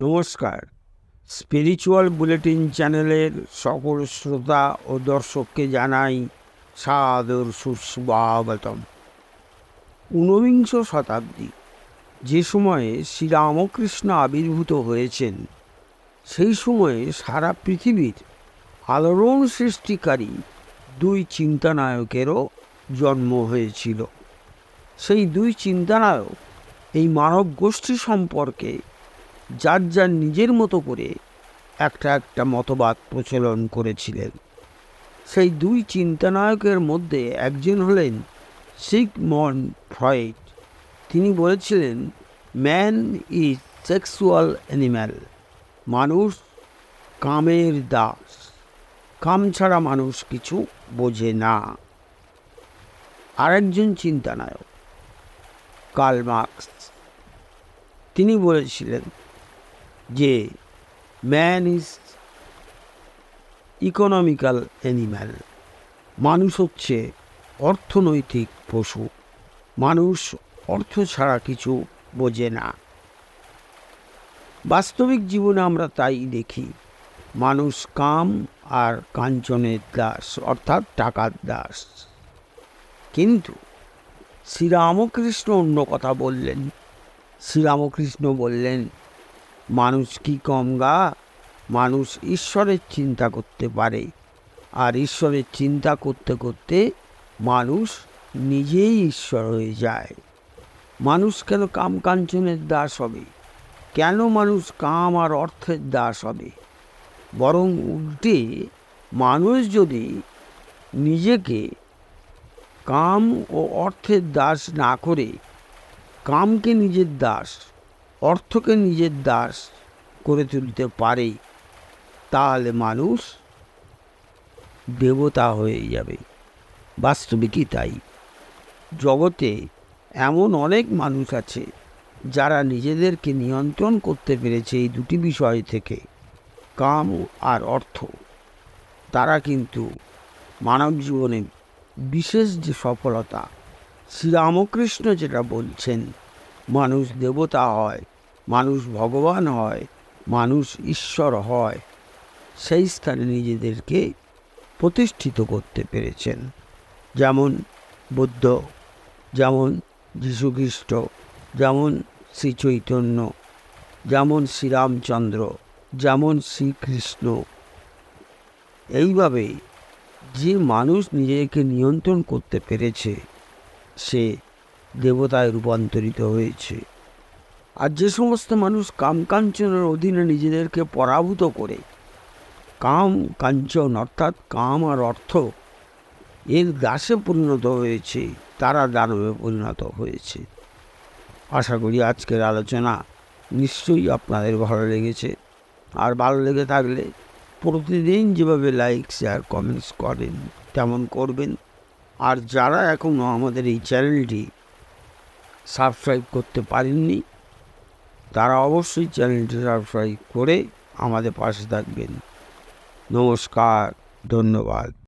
নমস্কার। Spiritual bulletin চ্যানেলের সকল শ্রোতা ও দর্শককে জানাই সাদর সুস্বাগতম। ঊনবিংশ শতাব্দী, যে সময়ে শ্রীরামকৃষ্ণ আবির্ভূত হয়েছেন, সেই সময়ে সারা পৃথিবীর আলোড়ন সৃষ্টিকারী দুই চিন্তানায়কেরও জন্ম হয়েছিল। সেই দুই চিন্তানায়ক এই মানব গোষ্ঠী সম্পর্কে যার যার নিজের মতো করে একটা একটা মতবাদ প্রচলন করেছিলেন। সেই দুই চিন্তানায়কের মধ্যে একজন হলেন সিগমন ফ্রয়েড। তিনি বলেছিলেন, ম্যান ইজ সেক্সুয়াল অ্যানিম্যাল, মানুষ কামের দাস, কাম ছাড়া মানুষ কিছু বোঝে না। আরেকজন চিন্তানায়ক, কার্ল মার্কস, তিনি বলেছিলেন যে ম্যান ইজ ইকোনমিক্যাল অ্যানিম্যাল মানুষ হচ্ছে অর্থনৈতিক পশু। মানুষ অর্থ ছাড়া কিছু বোঝে না। বাস্তবিক জীবনে আমরা তাই দেখি। মানুষ কাম আর কাঞ্চনের দাস, অর্থাৎ টাকার দাস। কিন্তু শ্রীরামকৃষ্ণ অন্য কথা বললেন। শ্রীরামকৃষ্ণ বললেন মানুষ কি কম গা? মানুষ ঈশ্বরের চিন্তা করতে পারে। আর ঈশ্বরের চিন্তা করতে করতে মানুষ নিজেই ঈশ্বর হয়ে যায়। মানুষ কেন কাম কাঞ্চনের দাস হবে? কেন মানুষ কাম আর অর্থের দাস হবে? বরং উল্টে মানুষ যদি নিজেকে কাম ও অর্থের দাস না করে, কামকে নিজের দাস অর্থকে নিজের দাস করে তুলতে পারে, তাহলে মানুষ দেবতা হয়ে যাবে। বাস্তবিকই তাই? জগতে এমন অনেক মানুষ আছে যারা নিজেদেরকে নিয়ন্ত্রণ করতে পেরেছে এই দুটি বিষয় থেকে, কাম আর অর্থ। তারা কিন্তু মানব জীবনে বিশেষ যে সফলতা, শ্রীরামকৃষ্ণ যেটা বলছেন, মানুষ দেবতা হয় মানুষ ভগবান হয়, মানুষ ঈশ্বর হয়, সেই স্থানে নিজেদেরকে প্রতিষ্ঠিত করতে পেরেছেন। যেমন বুদ্ধ, যেমন যীশুখ্রিস্ট যেমন শ্রী চৈতন্য যেমন শ্রীরামচন্দ্র, যেমন শ্রীকৃষ্ণ। এইভাবে যে মানুষ নিজেকে নিয়ন্ত্রণ করতে পেরেছে, সে দেবতায় রূপান্তরিত হয়েছে। আর যে সমস্ত মানুষ কাম কাঞ্চনের অধীনে নিজেদেরকে পরাভূত করে, কাম কাঞ্চন অর্থাৎ কাম আর অর্থ, এর দাসে পরিণত হয়েছে, তারা দানবে পরিণত হয়েছে। আশা করি আজকের আলোচনা নিশ্চয়ই আপনাদের ভালো লেগেছে। আর ভালো লেগে থাকলে প্রতিদিন যেভাবে লাইক শেয়ার কমেন্টস করেন, তেমন করবেন। আর যারা এখনও আমাদের এই চ্যানেলটি সাবস্ক্রাইব করতে পারেননি তারা অবশ্যই চ্যানেলটি সাবস্ক্রাইব করে আমাদের পাশে থাকবেন। নমস্কার ধন্যবাদ।